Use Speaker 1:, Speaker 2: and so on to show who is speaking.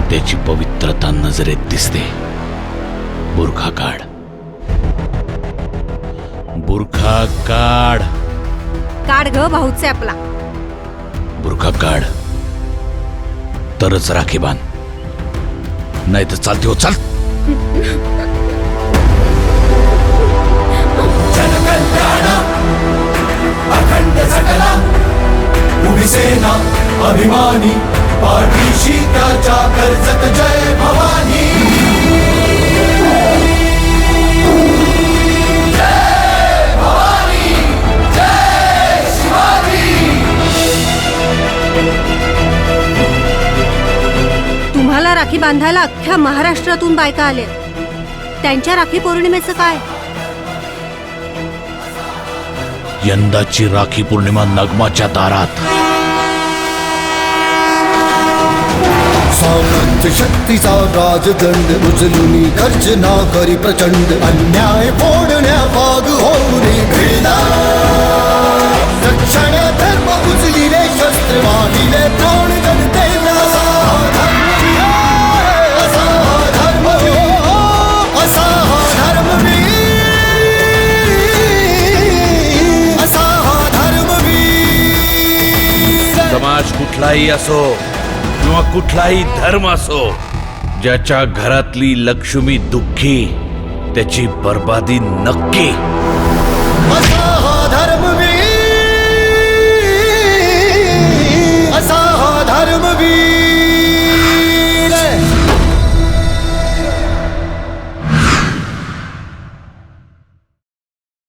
Speaker 1: त्याची पवित्रता नजरेत दिसते. बुरखा काढ. बुरखा काढ.
Speaker 2: काढ ग भाऊचे आपला.
Speaker 1: बुरखा काढ. तरच राखी बांध. नाही तर चालते हो चाल.
Speaker 3: अखंड सकला उभी सेना अभिमानी. पाठीशी त्याच्या कर्जत जय भवानी. जय भवानी जय शिवाजी
Speaker 2: तुम्हाला राखी बांधायला अख्ख्या महाराष्ट्रातून बायका आले त्यांच्या राखी पौर्णिमेचं काय?
Speaker 1: यंदाची राखी पौर्णिमा नगमाच्या दारात.
Speaker 4: सामर्थ्य शक्तीचा राजदंड उचलून गर्जना करी प्रचंड. अन्याय फोडण्या भाग होऊन रे दक्षिण धर्म उचलिले शस्त्र वाहिले प्राण जनतेला असा धर्म असा हा धर्मवीर, असा हा धर्मवीर
Speaker 1: समाज कुठलाही असो किंवा कुठलाही धर्म असो ज्याच्या घरातली लक्ष्मी दुःखी त्याची बर्बादी नक्की.